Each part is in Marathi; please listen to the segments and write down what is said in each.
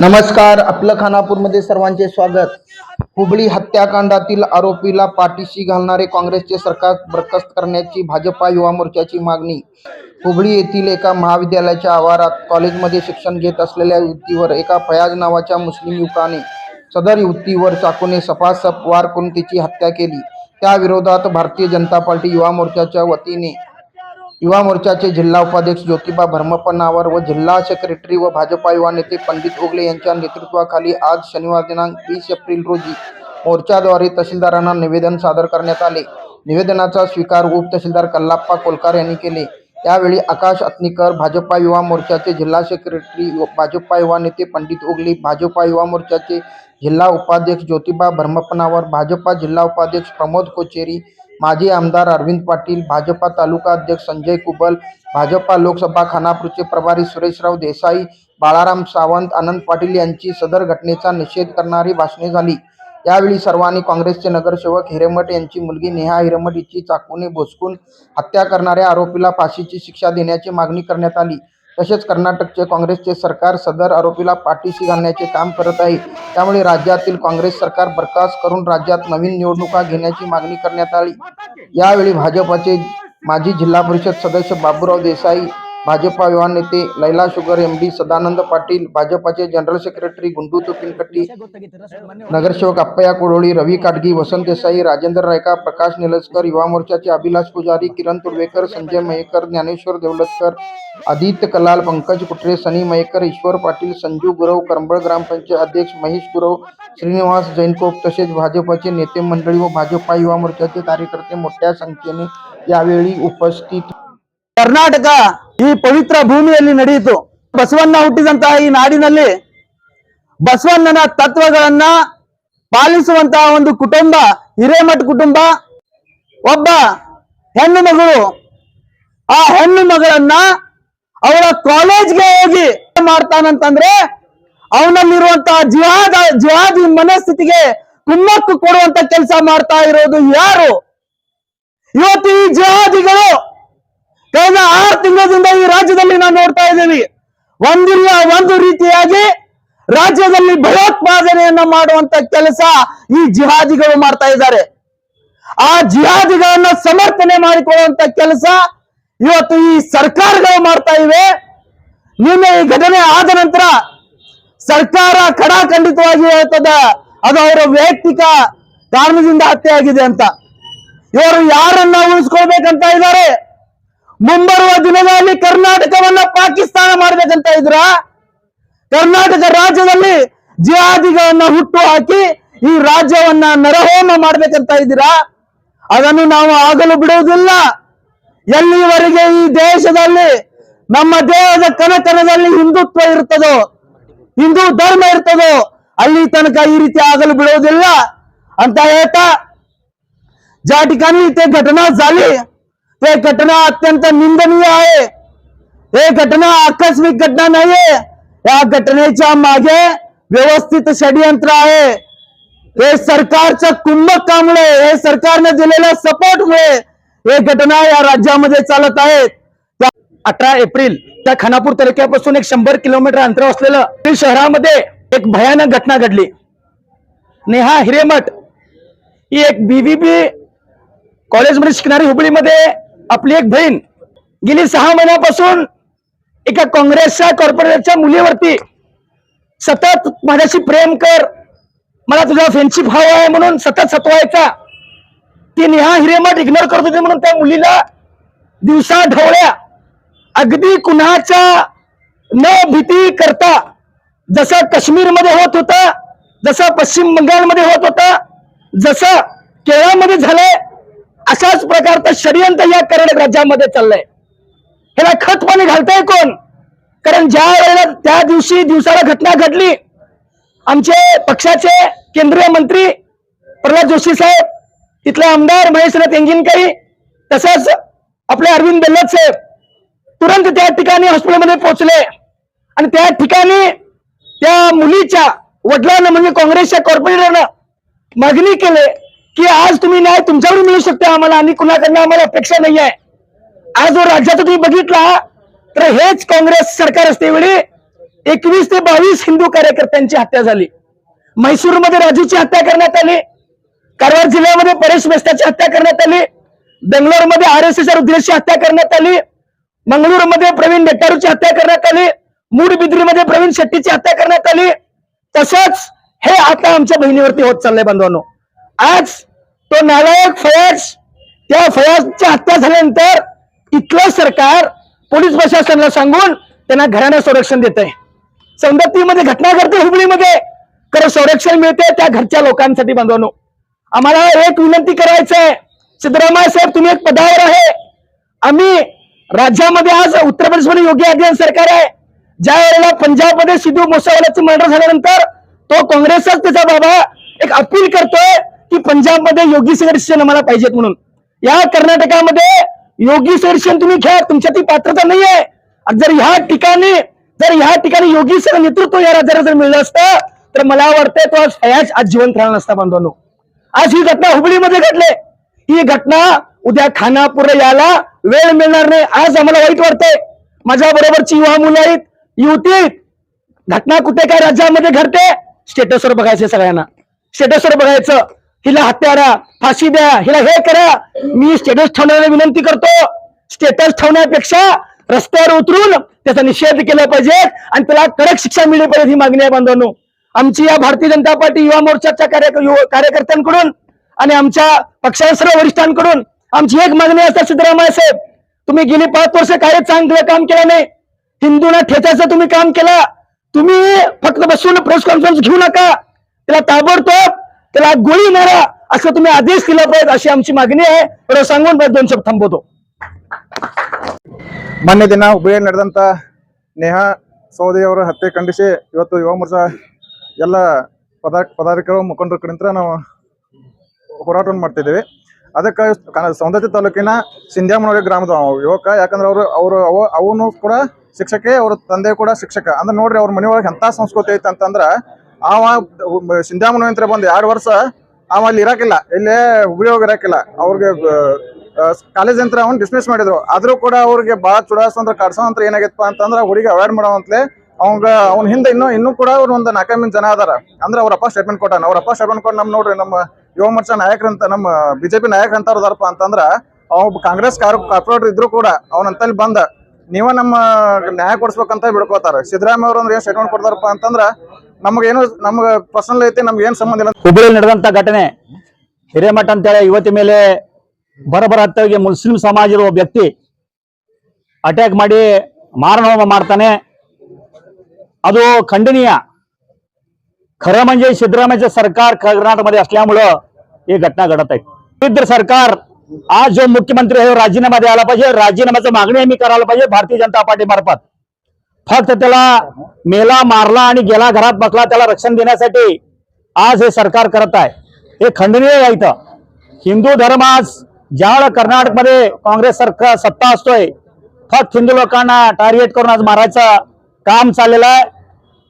नमस्कार आपलं खानापूरमध्ये सर्वांचे स्वागत. हुबळी हत्याकांडातील आरोपीला पाठीशी घालणारे काँग्रेसचे सरकार बरखास्त करण्याची भाजपा युवा मोर्चाची मागणी. हुबळी येथील एका महाविद्यालयाच्या आवारात कॉलेजमध्ये शिक्षण घेत असलेल्या युवतीवर एका फयाज नावाच्या मुस्लिम युवकाने सदर युवतीवर चाकूने सपासप वार करून तिची हत्या केली. त्याविरोधात भारतीय जनता पार्टी युवा मोर्चाच्या वतीने युवा मोर्चाचे जिल्हा उपाध्यक्ष ज्योतिबा भरमपणावर व जिल्हा सेक्रेटरी व भाजपा युवा नेते पंडित ओगले यांच्या नेतृत्वाखाली आज शनिवार दिनांक वीस एप्रिल रोजी मोर्चाद्वारे तहसीलदारांना निवेदन सादर करण्यात आले. निवेदनाचा स्वीकार उपतहसीलदार कल्लाप्पा कोलकार यांनी केले. यावेळी आकाश अत्निकर भाजपा युवा मोर्चाचे जिल्हा सेक्रेटरी भाजपा युवा नेते पंडित ओगले भाजपा युवा मोर्चाचे जिल्हा उपाध्यक्ष ज्योतिबा भरमपनावर भाजपा जिल्हा उपाध्यक्ष प्रमोद कोचेरी माजी आमदार अरविंद पाटील भाजपा तालुका अध्यक्ष संजय कुबल भाजपा लोकसभा खानापूरचे प्रभारी सुरेशराव देसाई बाळाराम सावंत आनंद पाटील यांची सदर घटनेचा निषेध करणारी भाषणे झाली. यावेळी सर्वांनी काँग्रेसचे नगरसेवक हिरेमठ यांची मुलगी नेहा हिरेमठ हिची चाकूने भोसकून हत्या करणाऱ्या आरोपीला फाशीची शिक्षा देण्याची मागणी करण्यात आली. तसेच कर्नाटकचे काँग्रेसचे सरकार सदर आरोपीला पाठीशी घालण्याचे काम करत आहे. त्यामुळे राज्यातील काँग्रेस सरकार बरखास्त करून राज्यात नवीन निवडणुका घेण्याची मागणी करण्यात आली. यावेळी भाजपाचे माजी जिल्हा परिषद सदस्य बाबूराव देसाई भाजपा युवा नेते Laila sugar M D Sadanand Patil भाजपाचे जनरल सेक्रेटरी गुंडू तुपिनकट्टी नगरसेवक अप्पया कोडोळी रवी काटगी वसंत देसाई राजेंद्र रायका प्रकाश निलस्कर युवा मोर्चाचे अभिलाष पुजारी किरण तुर्वेकर संजय मयेकर ज्ञानेश्वर देवलतकर आदित्य कलाल पंकज कुटरे सनी मयेकर ईश्वर पाटील संजू गुरव करंबळ ग्रामपंचायत अध्यक्ष महेश गुरव श्रीनिवास जैनकोप तसेच भाजपाचे नेते मंडळी व भाजपा युवा मोर्चाचे कार्यकर्ते मोठ्या संख्येने यावेळी उपस्थित कर्नाटका! ಈ ಪವಿತ್ರ ಭೂಮಿಯಲ್ಲಿ ನಡೆಯಿತು. ಬಸವಣ್ಣ ಹುಟ್ಟಿದಂತಹ ಈ ನಾಡಿನಲ್ಲಿ ಬಸವಣ್ಣನ ತತ್ವಗಳನ್ನ ಪಾಲಿಸುವಂತಹ ಒಂದು ಕುಟುಂಬ, ಹಿರೇಮಠ ಕುಟುಂಬ, ಒಬ್ಬ ಹೆಣ್ಣು ಮಗಳು. ಆ ಹೆಣ್ಣು ಮಗಳನ್ನ ಅವರ ಕಾಲೇಜ್ಗೆ ಹೋಗಿ ಮಾಡ್ತಾನಂತಂದ್ರೆ ಅವನಲ್ಲಿರುವಂತಹ ಜಿಹಾದ, ಜಿಹಾದಿ ಮನಸ್ಥಿತಿಗೆ ಕುಮ್ಮಕ್ಕು ಕೊಡುವಂತ ಕೆಲಸ ಮಾಡ್ತಾ ಇರೋದು ಯಾರು? ಇವತ್ತು ಈ ಜಿಹಾದಿಗಳು ಕಳೆದ ಆರು ತಿಂಗಳಿಂದ ಈ ರಾಜ್ಯದಲ್ಲಿ ನಾವು ನೋಡ್ತಾ ಇದ್ದೀವಿ. ಒಂದಿಲ್ಲ ಒಂದು ರೀತಿಯಾಗಿ ರಾಜ್ಯದಲ್ಲಿ ಭಯೋತ್ಪಾದನೆಯನ್ನ ಮಾಡುವಂತ ಕೆಲಸ ಈ ಜಿಹಾದಿಗಳು ಮಾಡ್ತಾ ಇದ್ದಾರೆ. ಆ ಜಿಹಾದಿಗಳನ್ನ ಸಮರ್ಥನೆ ಮಾಡಿಕೊಳ್ಳುವಂತ ಕೆಲಸ ಇವತ್ತು ಈ ಸರ್ಕಾರಗಳು ಮಾಡ್ತಾ ಇವೆ. ನಿನ್ನೆ ಈ ಘಟನೆ ಆದ ನಂತರ ಸರ್ಕಾರ ಕಡಾಖಂಡಿತವಾಗಿ ಹೇಳ್ತದ, ಅದು ಅವರ ವೈಯಕ್ತಿಕ ಕಾರಣದಿಂದ ಹತ್ಯೆ ಆಗಿದೆ ಅಂತ. ಇವರು ಯಾರನ್ನ ಉಳಿಸ್ಕೊಳ್ಬೇಕಂತ ಇದ್ದಾರೆ? ಮುಂಬರುವ ದಿನಗಳಲ್ಲಿ ಕರ್ನಾಟಕವನ್ನ ಪಾಕಿಸ್ತಾನ ಮಾಡ್ಬೇಕಂತ ಇದ್ರ ಕರ್ನಾಟಕ ರಾಜ್ಯದಲ್ಲಿ ಜಿಹಾದಿಗಳನ್ನ ಹುಟ್ಟು ಹಾಕಿ ಈ ರಾಜ್ಯವನ್ನ ನರಹೋಮ ಮಾಡ್ಬೇಕಂತ ಇದ್ದೀರಾ ಅದನ್ನು ನಾವು ಆಗಲು ಬಿಡುವುದಿಲ್ಲ ಎಲ್ಲಿವರೆಗೆ ಈ ದೇಶದಲ್ಲಿ ನಮ್ಮ ದೇಹದ ಕನಕನದಲ್ಲಿ ಹಿಂದುತ್ವ ಇರ್ತದೋ ಹಿಂದೂ ಧರ್ಮ ಇರ್ತದೋ ಅಲ್ಲಿ ತನಕ ಈ ರೀತಿ ಆಗಲು ಬಿಡುವುದಿಲ್ಲ ಅಂತ ಹೇಳ್ತಾ ज्या ठिकाणी ते घटना झाली ते घटना अत्यंत निंदनीय आहे. हे घटना आकस्मिक घटना नाहीये. या घटनेच्या मागे व्यवस्थित षडयंत्र आहे. हे सरकारच्या कुंभकामुळे हे सरकारने दिलेल्या सपोर्टमुळे हे घटना या राज्यामध्ये चालत आहेत. अठरा एप्रिल त्या खानापूर तालुक्यापासून एक शंभर किलोमीटर अंतर असलेलं शहरामध्ये एक भयानक घटना घडली. नेहा हिरेमठ ही एक बीबीबी कॉलेजमध्ये शिकणारी हुबळीमध्ये आपली एक बहीण गेली सहा महिन्यापासून एका काँग्रेसच्या कॉर्पोरेटच्या मुलीवरती. सतत माझ्याशी प्रेम कर. मला तुझा फ्रेंडशिप हवा आहे म्हणून सतत सतवायचा. ती नेहा हिरेमठ इग्नोर करत होती म्हणून त्या मुलीला दिवसा ढवळ्या. अगदी कुणाच्या न भीती करता जसं काश्मीरमध्ये होत होतं जसं पश्चिम बंगालमध्ये होत होतं जसं केरळमध्ये झालंय अशाच प्रकारचं षडयंत्र या कर्नाटक राज्यामध्ये चाललंय. ह्याला खत पाणी घालताय कोण? कारण ज्या वेळेला त्या दिवशी दिवसाला घटना घडली आमचे पक्षाचे केंद्रीय मंत्री प्रल्हाद जोशी साहेब तिथले आमदार महेशनाथ एंजिनकरी तसंच आपले अरविंद बेल्लत साहेब तुरंत त्या ठिकाणी हॉस्पिटलमध्ये पोहोचले. आणि त्या ठिकाणी त्या मुलीच्या वडिलांना म्हणजे काँग्रेसच्या कॉर्पोरेटरनं मागणी केली. की आज तुम्ही न्याय तुमच्यावर मिळू शकते आम्हाला आणि कुणाकडनं आम्हाला अपेक्षा नाही आहे आज जर राज्यात तुम्ही बघितला तर हेच काँग्रेस सरकार असते वेळी एकवीस ते बावीस हिंदू कार्यकर्त्यांची हत्या झाली. म्हैसूरमध्ये राजूची हत्या करण्यात आली. कारवार जिल्ह्यामध्ये परेश मेस्ताची हत्या करण्यात आली. बेंगलोरमध्ये आर एस एस रुद्रेशची हत्या करण्यात आली. मंगळूरमध्ये प्रवीण डेट्टारूची हत्या करण्यात आली. मूडबिद्रीमध्ये प्रवीण शेट्टीची हत्या करण्यात आली. तसंच हे आता आमच्या बहिणीवरती होत चाललंय बांधवांनो आज तो नालायक फयाज त्या फयाजची हत्या झाल्यानंतर इथलं सरकार पोलीस प्रशासनाला सांगून त्यांना घराणं संरक्षण देत आहे सौंदत्तीमध्ये घटना घडते हुबळीमध्ये खरं संरक्षण मिळते त्या घरच्या लोकांसाठी बांधवानो आम्हाला एक विनंती करायचं आहे सिद्धरामय्या साहेब तुम्ही एक पदावर आहे. आम्ही राज्यामध्ये आज उत्तर प्रदेशमध्ये योगी आदित्य सरकार आहे. ज्या वेळेला पंजाबमध्ये सिद्धू मोसावाल्याचं मर्डर झाल्यानंतर तो काँग्रेसच त्याचा बाबा एक अपील करतोय. की पंजाबमध्ये योगी सिलेक्शन आम्हाला पाहिजेत म्हणून. या कर्नाटकामध्ये योगी सिलेक्शन तुम्ही घ्या तुमच्या ती पात्रता नाही आहे जर ह्या ठिकाणी जर ह्या ठिकाणी योगी सर नेतृत्व या राज्याला जर मिळलं असतं तर मला वाटतंय तो आज फयाज आज जिवंत राहिला नसता बांधवांनो. आज ही घटना हुबळीमध्ये घडले. ही घटना उद्या खानापूर याला वेळ मिळणार नाही. आज आम्हाला वाईट वाटतंय. माझ्या बरोबरची युवा मुलं आहेत युवती घटना कुठे काय राज्यामध्ये घडते? स्टेटसवर बघायचं सगळ्यांना. स्टेटसवर बघायचं. हिला हत्यारा फाशी द्या. हिला हे करा. मी स्टेटस ठेवण्याला विनंती करतो. स्टेटस ठेवण्यापेक्षा रस्त्यावर उतरून त्याचा निषेध केला पाहिजे आणि त्याला कडक शिक्षा मिळली पाहिजे ही मागणी आहे बांधवांनो. आमची या भारतीय जनता पार्टी युवा मोर्चाच्या कार्य- कार्यकर्त्यांकडून आणि आमच्या पक्षाच्या सर्व वरिष्ठांकडून आमची एक मागणी असता सिद्धरामय्या साहेब तुम्ही गेली पाच वर्ष काय चांगलं काम केलं नाही. हिंदूंना ठेचायचं तुम्ही काम केलं. तुम्ही फक्त बसून प्रेस कॉन्फरन्स घेऊ नका. त्याला ताबडतोब त्याला गोळी मारा असं तुम्ही आदेश दिला पाहिजे अशी आमची मागणी आहे एवढं सांगून बस दोन शब्द थांबवतो ಮೊನ್ನೆ ದಿನ ಹುಬ್ಬಳ್ಳಿಯಲ್ಲಿ ನಡೆದಂತ ನೇಹಾ ಸೌದಿಯವರ ಹತ್ಯೆ ಖಂಡಿಸಿ ಇವತ್ತು ಯುವ ಮೋರ್ಚಾ ಎಲ್ಲ ಪದ ಪದಾಧಿಕಾರಿಗಳು ಮುಖಂಡರ ಕಡೆಯಿಂದ ನಾವು ಹೋರಾಟವನ್ನು ಮಾಡ್ತಿದ್ದೀವಿ ಅದಕ್ಕೆ ಕ- ಸೌಂದರ್ಯ ತಾಲೂಕಿನ ಸಿಂಧ್ಯಾಮನವರಿ ಗ್ರಾಮದ ಅವ ಯುವಕ ಯಾಕಂದ್ರೆ ಅವರು ಅವರು ಅವ ಅವನು ಕೂಡ ಶಿಕ್ಷಕೆ ಅವ್ರ ತಂದೆ ಕೂಡ ಶಿಕ್ಷಕ ಅಂದ್ರೆ ನೋಡ್ರಿ ಅವ್ರ ಮನೆಯೊಳಗೆ ಎಂತ ಸಂಸ್ಕೃತಿ ಐತೆ ಅಂತಂದ್ರ ಅವ ಸಿಂಧಾಮನ ಅಂತ ಬಂದು ಎರಡು ವರ್ಷ ಅವ ಅಲ್ಲಿ ಇರಾಕಿಲ್ಲ, ಇಲ್ಲೇ ಹುಬ್ಳಿ ಹೋಗಿ ಇರಾಕಿಲ್ಲ. ಅವ್ರಿಗೆ ಕಾಲೇಜ್ ಅಂತ ಅವ್ನು ಡಿಸ್ಮಿಸ್ ಮಾಡಿದ್ರು. ಆದ್ರೂ ಕೂಡ ಅವ್ರಿಗೆ ಭಾಳ ಅಂದ್ರೆ ಕಡ್ಸೋ ಅಂತ ಏನಾಗೈತಪ್ಪ ಅಂತಂದ್ರ ಹುಡುಗಿ ಅವಾಯ್ಡ್ ಮಾಡೋವಂತ್ಲೆ ಅವಂಗ, ಅವ್ನ ಹಿಂದೆ ಇನ್ನೂ ಇನ್ನೂ ಕೂಡ ಅವ್ರು ಒಂದು ನಾಲ್ಕೈದು ಜನ ಅದಾರ. ಅಂದ್ರೆ ಅವ್ರಪ್ಪ ಸ್ಟೇಟ್ಮೆಂಟ್ ಕೊಟ್ಟಾನ. ಅವ್ರಪ್ಪ ಸ್ಟೇಟ್ಮೆಂಟ್ ಕೊಟ್ಟು ನಮ್ ನೋಡ್ರಿ, ನಮ್ಮ ಯುವ ಮೋರ್ಚಾ ನಾಯಕರಂತ ನಮ್ಮ ಬಿಜೆಪಿ ನಾಯಕರು ಅಂತ ಅವ್ರದಾರಪ್ಪ ಅಂತಂದ್ರ, ಅವ್ ಕಾಂಗ್ರೆಸ್ ಕಾರ್ಪೊರೇಟರ್ ಇದ್ರು ಕೂಡ ಅವನಂತಲ್ಲಿ ಬಂದ. ನೀವ ನಮ್ಮ ನ್ಯಾಯ ಕೊಡ್ಸ್ಬೇಕಂತ ಬಿಡ್ಕೋತಾರ. ಸಿದ್ದರಾಮಯ್ಯ ಅವ್ರು ಅಂದ್ರೆ ಏನ್ ಸ್ಟೇಟ್ಮೆಂಟ್ ಕೊಡ್ತಾರಪ್ಪ ಅಂತಂದ್ರ ನಮಗೇನು ನಮ್ಗೆ ಪರ್ಸನಲ್ ಐತಿ ನಮ್ಗೆ ಏನ್ ಸಂಬಂಧ ಇಲ್ಲ ಹುಬ್ಬಳ್ಳಿಯಲ್ಲಿ ನಡೆದಂತ ಘಟನೆ ಹಿರೇಮಠ ಅಂತೇಳಿ ಯುವತಿ ಮೇಲೆ ಬರಬರ ಹತ್ಯೆಗೆ ಮುಸ್ಲಿಂ ಸಮಾಜದ ಒಬ್ಬ ವ್ಯಕ್ತಿ ಅಟ್ಯಾಕ್ ಮಾಡಿ ಮಾರಣಹೋಮ ಮಾಡ್ತಾನೆ ಅದು खंडनीय खरं म्हणजे सिद्धरामय्याचं सरकार कर्नाटकमध्ये असल्यामुळं ही घटना घडत आहे विरुद्ध सरकार आज जो मुख्यमंत्री आहे राजीनामा द्यायला पाहिजे राजीनाम्याची मागणी आम्ही करायला पाहिजे भारतीय जनता पार्टी मार्फत फक्त त्याला मेला मारला आणि गेला घरात बसला त्याला रक्षण देण्यासाठी आज हे सरकार करत आहे. हे खंडनीय आहे इथं. हिंदू धर्म आज ज्यावेळेला कर्नाटकमध्ये काँग्रेस सरकार सत्ता असतोय फक्त हिंदू लोकांना टार्गेट करून आज मारायचं काम चाललेलं आहे.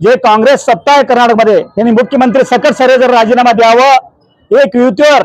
जे काँग्रेस सत्ता आहे कर्नाटकमध्ये त्यांनी मुख्यमंत्री सकट सरे जर राजीनामा द्यावं एक युतीवर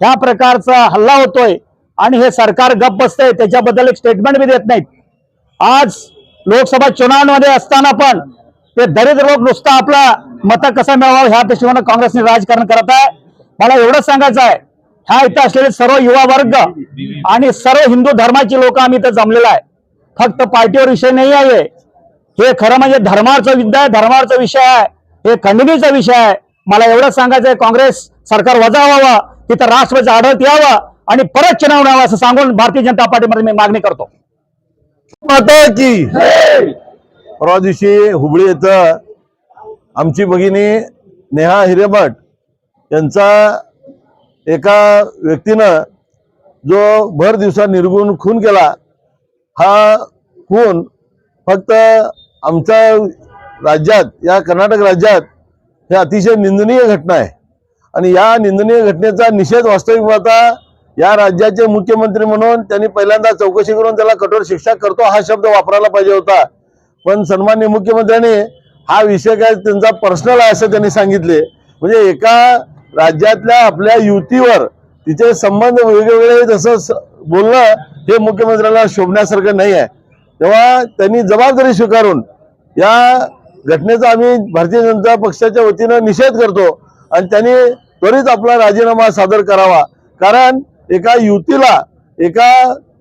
ह्या प्रकारचा हल्ला होतोय आणि हे सरकार गप्प बसतंय त्याच्याबद्दल एक स्टेटमेंट बी देत नाहीत. आज लोकसभा चुनावांमध्ये असताना पण ते दरिद्र लोक नुसता आपला मत कसा मिळवावं ह्या दृष्टीने काँग्रेसने राजकारण करत आहे. मला एवढंच सांगायचं आहे ह्या इथं असलेले सर्व युवा वर्ग आणि सर्व हिंदू धर्माची लोक आम्ही इथं जमलेला आहे. फक्त पार्टीवर विषय नाही आहे हे. खरं म्हणजे धर्माचा विद्या आहे धर्मावरचा विषय आहे हे खंडणीचा विषय आहे. मला एवढंच सांगायचं आहे काँग्रेस सरकार वजा व्हावं तिथं राष्ट्रवादी आढळत यावं आणि परत चुनाव व्हावं असं सांगून भारतीय जनता पार्टीमध्ये मी मागणी करतो. माता की परवा दिवशी हुबळी येथं आमची भगिनी नेहा हिरेमठ यांचा एका व्यक्तीनं जो भर दिवसा निर्गुण खून केला हा खून फक्त आमच्या राज्यात या कर्नाटक राज्यात हे अतिशय निंदनीय घटना आहे. आणि या निंदनीय घटनेचा निषेध वास्तविक पाहता या राज्याचे मुख्यमंत्री म्हणून त्यांनी पहिल्यांदा चौकशी करून त्याला कठोर शिक्षा करतो हा शब्द वापरायला पाहिजे होता. पण सन्मान्य मुख्यमंत्र्यांनी हा विषय काय त्यांचा पर्सनल आहे असं त्यांनी सांगितले. म्हणजे एका राज्यातल्या आपल्या युतीवर तिचे संबंध वेगवेगळे जसं बोलणं हे मुख्यमंत्र्याला शोभण्यासारखं नाही आहे. तेव्हा त्यांनी जबाबदारी स्वीकारून या घटनेचा आम्ही भारतीय जनता पक्षाच्या वतीनं निषेध करतो आणि त्यांनी त्वरित आपला राजीनामा सादर करावा. कारण एका युतीला एका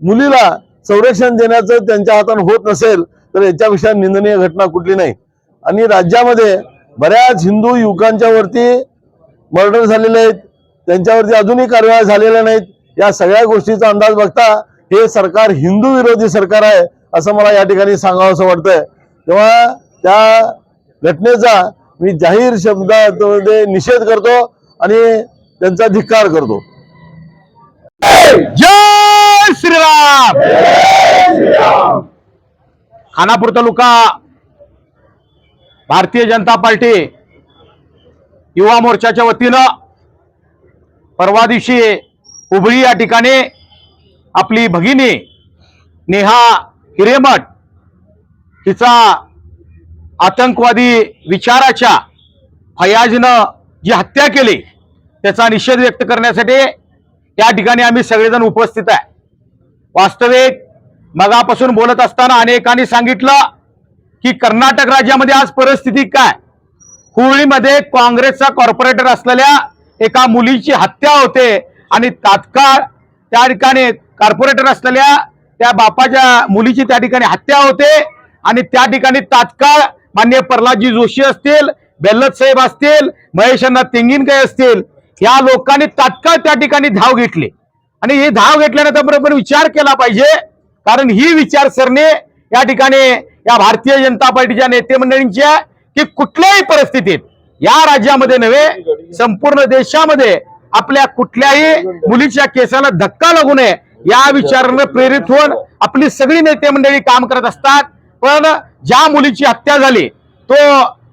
मुलीला संरक्षण देण्याचं त्यांच्या हातानं होत नसेल तर याच्यापेक्षा निंदनीय घटना कुठली नाही. आणि राज्यामध्ये बऱ्याच हिंदू युवकांच्या वरती मर्डर झालेले आहेत त्यांच्यावरती अजूनही कारवाया झालेल्या नाहीत. या सगळ्या गोष्टीचा अंदाज बघता हे सरकार हिंदू विरोधी सरकार आहे असं मला या ठिकाणी सांगावं असं वाटतंय. तेव्हा त्या घटनेचा मी जाहीर शब्दामध्ये निषेध करतो आणि त्यांचा धिक्कार करतो. जय श्रीराम. खानापूर तालुका भारतीय जनता पार्टी युवा मोर्चाच्या वतीनं परवा दिवशी उभळी या ठिकाणी आपली भगिनी नेहा हिरेमठ हिचा आतंकवादी विचाराच्या फयाजनं जी हत्या केली त्याचा निषेध व्यक्त करण्यासाठी त्या ठिकाणी आम्ही सगळेजण उपस्थित आहे. वास्तविक मगापासून बोलत असताना अनेकांनी सांगितलं की कर्नाटक राज्यामध्ये आज परिस्थिती काय? हुळीमध्ये काँग्रेसचा कॉर्पोरेटर असलेल्या एका मुलीची हत्या होते आणि तात्काळ त्या ठिकाणी कॉर्पोरेटर असलेल्या त्या बापाच्या मुलीची त्या ठिकाणी हत्या होते आणि त्या ठिकाणी तात्काळ मान्य प्रल्हादजी जोशी असतील बेल्लत साहेब असतील महेशांना तेंगिनकाय असतील या लोकांनी तात्काळ त्या ठिकाणी धाव घेतली. आणि ही धाव घेतल्यानंतर बरोबर विचार केला पाहिजे. कारण ही विचारसरणी या ठिकाणी या भारतीय जनता पार्टीच्या नेते मंडळींच्या की कुठल्याही परिस्थितीत या राज्यामध्ये नव्हे संपूर्ण देशामध्ये आपल्या कुठल्याही मुलीच्या केसाला धक्का लागू नये या विचारानं प्रेरित होऊन आपली सगळी नेते मंडळी काम करत असतात. पण ज्या मुलीची हत्या झाली तो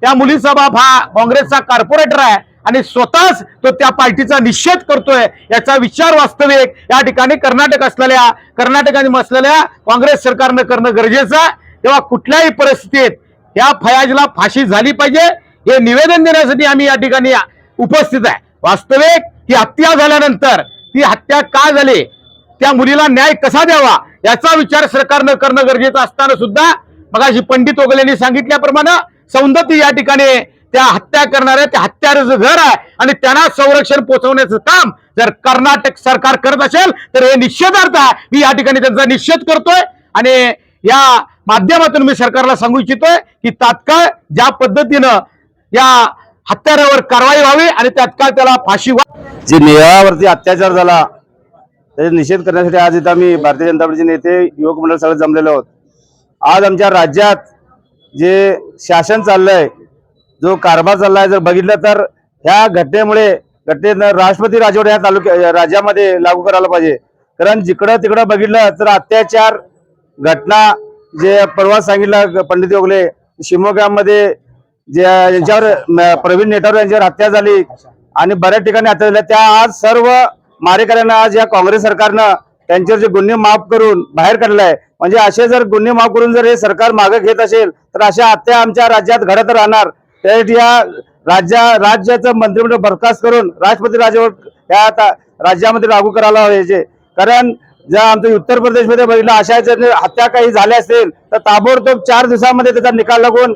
त्या मुलीचा बाप हा काँग्रेसचा कॉर्पोरेटर आहे. आणि स्वतःच तो त्या पार्टीचा निषेध करतोय याचा विचार वास्तविक या ठिकाणी कर्नाटक असलेल्या कर्नाटकाने असलेल्या काँग्रेस सरकारनं करणं गरजेचं आहे. तेव्हा कुठल्याही परिस्थितीत या फयाजला फाशी झाली पाहिजे हे निवेदन देण्यासाठी आम्ही या ठिकाणी उपस्थित आहे. वास्तविक ही हत्या झाल्यानंतर ती हत्या का झाली? त्या मुलीला न्याय कसा द्यावा? याचा विचार सरकारनं करणं गरजेचं असताना सुद्धा मगाशी पंडित ओगले यांनी सांगितल्याप्रमाणे सौंदती या ठिकाणी त्या हत्या करणाऱ्या त्या हत्याराचं घर आहे आणि त्यांना संरक्षण पोहोचवण्याचं काम जर कर्नाटक सरकार करत असेल तर हे निषेधार्थ आहे. मी या ठिकाणी त्यांचा निषेध करतोय आणि या माध्यमातून मी सरकारला सांगू इच्छितोय की तात्काळ ज्या पद्धतीनं या हत्यारावर कारवाई व्हावी आणि तात्काळ त्याला फाशी व्हावी. जे नेहावरती अत्याचार झाला त्याचा निषेध करण्यासाठी आज इथं आम्ही भारतीय जनता पार्टीचे नेते युवक मंडळ सगळे जमलेलो आहोत. आज आमच्या राज्यात जे शासन चाललंय जो कारभार चालला आहे जर बघितलं तर ह्या घटनेमुळे घटनेनं राष्ट्रपती राजवट ह्या तालुक्या राज्यामध्ये लागू करायला पाहिजे. कारण जिकडं तिकडं बघितलं तर अत्याचार घटना जे परवा सांगितलं पंडित योगले शिमोग्यामध्ये जे यांच्यावर प्रवीण नेटावर यांच्यावर हत्या झाली आणि बऱ्याच ठिकाणी हत्या झाल्या. त्या आज सर्व मारेकऱ्यांना आज या काँग्रेस सरकारनं त्यांच्यावर जे गुन्हे माफ करून बाहेर काढलाय म्हणजे असे जर गुन्हे माफ करून जर हे सरकार मागे घेत असेल तर अशा हत्या आमच्या राज्यात घडत राहणार. त्यासाठी या राज्या राज्याचं मंत्रिमंडळ बरखास्त करून राष्ट्रपती राजवट या आता राज्यामध्ये लागू करायला पाहिजे कारण ज्या आमच्या उत्तर प्रदेशमध्ये बघितलं अशा जर हत्या काही झाल्या असतील तर ताबडतोब चार दिवसामध्ये त्याचा निकाल लागून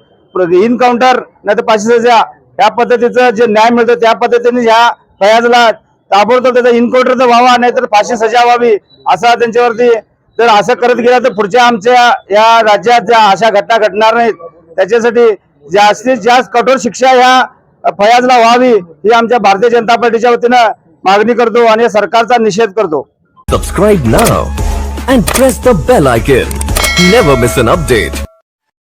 इनकाउंटर नाही तर पाचशे सजा या पद्धतीचं जे न्याय मिळतो त्या पद्धतीने ह्या फयाजला ताबडतोब त्याचा इनकाउंटर तर व्हावा नाहीतर फाशी सजा व्हावी असा त्यांच्यावरती जर असं करत गेला तर पुढच्या आमच्या या राज्यात ज्या अशा घटना घडणार नाहीत त्याच्यासाठी जास्तीत जास्त कठोर शिक्षा ह्या फयाजला व्हावी ही आमच्या भारतीय जनता पार्टीच्या वतीनं मागणी करतो आणि सरकारचा निषेध करतो. Subscribe now and press the bell icon never miss an update